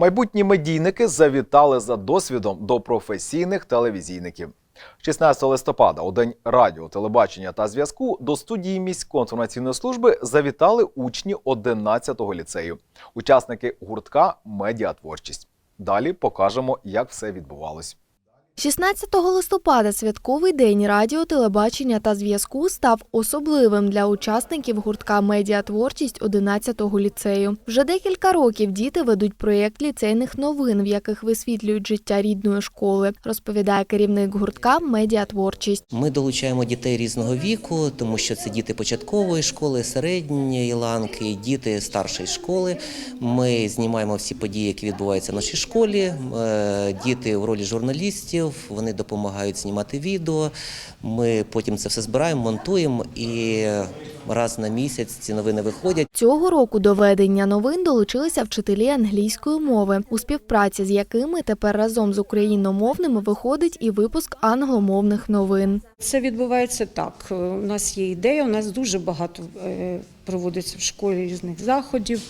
Майбутні медійники завітали за досвідом до професійних телевізійників. 16 листопада, у день радіо, телебачення та зв'язку, до студії міської інформаційної служби завітали учні 11-го ліцею, учасники гуртка Медіатворчість. Далі покажемо, як все відбувалось. 16 листопада святковий день радіо, телебачення та зв'язку став особливим для учасників гуртка Медіатворчість 11-го ліцею. Вже декілька років діти ведуть проєкт ліцейних новин, в яких висвітлюють життя рідної школи, розповідає керівник гуртка Медіатворчість. Ми долучаємо дітей різного віку, тому що це діти початкової школи, середньої ланки, діти старшої школи. Ми знімаємо всі події, які відбуваються в нашій школі. Е, Діти в ролі журналістів, вони допомагають знімати відео. Ми потім це все збираємо, монтуємо і раз на місяць ці новини виходять. Цього року до ведення новин долучилися вчителі англійської мови, у співпраці з якими тепер разом з україномовними виходить і випуск англомовних новин. Це відбувається так. У нас є ідея, у нас дуже багато е, проводиться в школі різних заходів.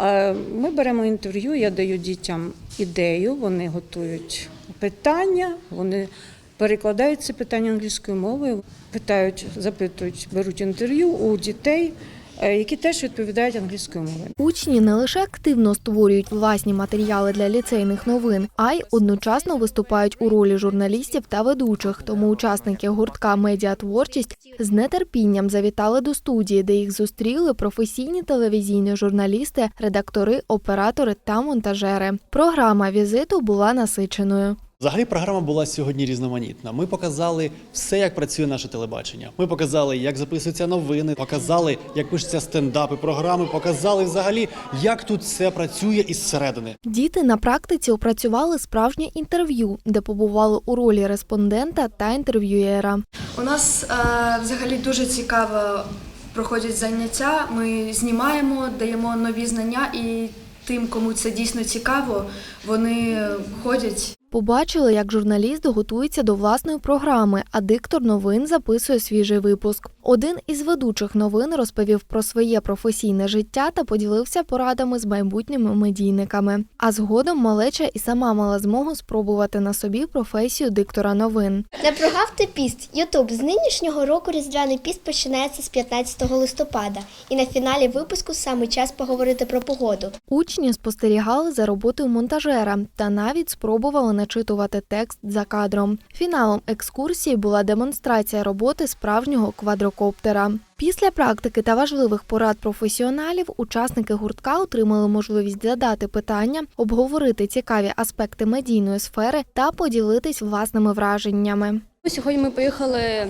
Е, Ми беремо інтерв'ю, я даю дітям ідею, вони готують питання, вони перекладають ці питання англійською мовою, питають, запитують, беруть інтерв'ю у дітей, е, які теж відповідають англійською мовою. Учні не лише активно створюють власні матеріали для ліцейних новин, а й одночасно виступають у ролі журналістів та ведучих. Тому учасники гуртка Медіатворчість з нетерпінням завітали до студії, де їх зустріли професійні телевізійні журналісти, редактори, оператори та монтажери. Програма візиту була насиченою. Взагалі програма була сьогодні різноманітна. Ми показали все, як працює наше телебачення. Ми показали, як записуються новини, показали, як пишуться стендапи, програми, показали взагалі, як тут все працює із середини. Діти на практиці опрацювали справжнє інтерв'ю, де побували у ролі респондента та інтерв'юєра. У нас е, взагалі дуже цікаво проходять заняття. Ми знімаємо, даємо нові знання, і тим, кому це дійсно цікаво, вони ходять Побачили, як журналіст готується до власної програми, а диктор новин записує свіжий випуск. Один із ведучих новин розповів про своє професійне життя та поділився порадами з майбутніми медійниками. А згодом малеча і сама мала змогу спробувати на собі професію диктора новин. Не прогавте піст. Ютуб з нинішнього року різдвяний піст починається з 15 листопада, і на фіналі випуску саме час поговорити про погоду. Учні спостерігали за роботою монтажера та навіть спробували начитувати текст за кадром. Фіналом екскурсії була демонстрація роботи справжнього квадрокоптера. Після практики та важливих порад професіоналів учасники гуртка отримали можливість задати питання, обговорити цікаві аспекти медійної сфери та поділитись власними враженнями. Сьогодні ми поїхали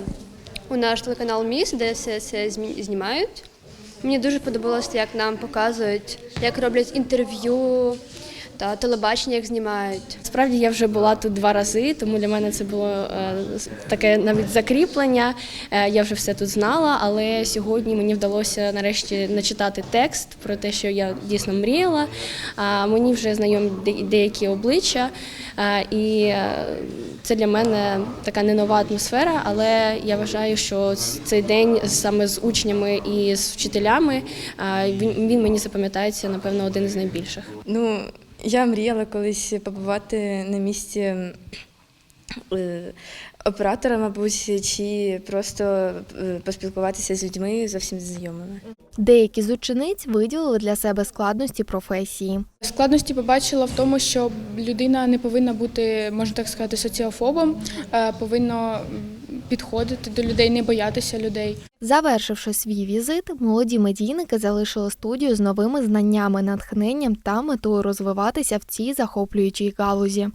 у наш телеканал Міс, де все це знімають. Мені дуже подобалося, як нам показують, як роблять інтерв'ю та телебачення, як знімають. Справді я вже була тут два рази, тому для мене це було е, таке навіть закріплення. Е, Я вже все тут знала, але сьогодні мені вдалося нарешті начитати текст про те, що я дійсно мріяла. А Мені вже знайомі де- деякі обличчя, е, і е, це для мене така не нова атмосфера, але я вважаю, що цей день саме з учнями і з вчителями е, він, він мені запам'ятається, напевно, один із найбільших. Ну, я мріяла колись побувати на місці е, оператора, мабуть, чи просто е, поспілкуватися з людьми зовсім знайомими. Деякі з учениць виділили для себе складності професії. Складності побачила в тому, що людина не повинна бути, можна так сказати, соціофобом, повинна підходити до людей, не боятися людей. Завершивши свій візит, молоді медійники залишили студію з новими знаннями, натхненням та метою розвиватися в цій захоплюючій галузі.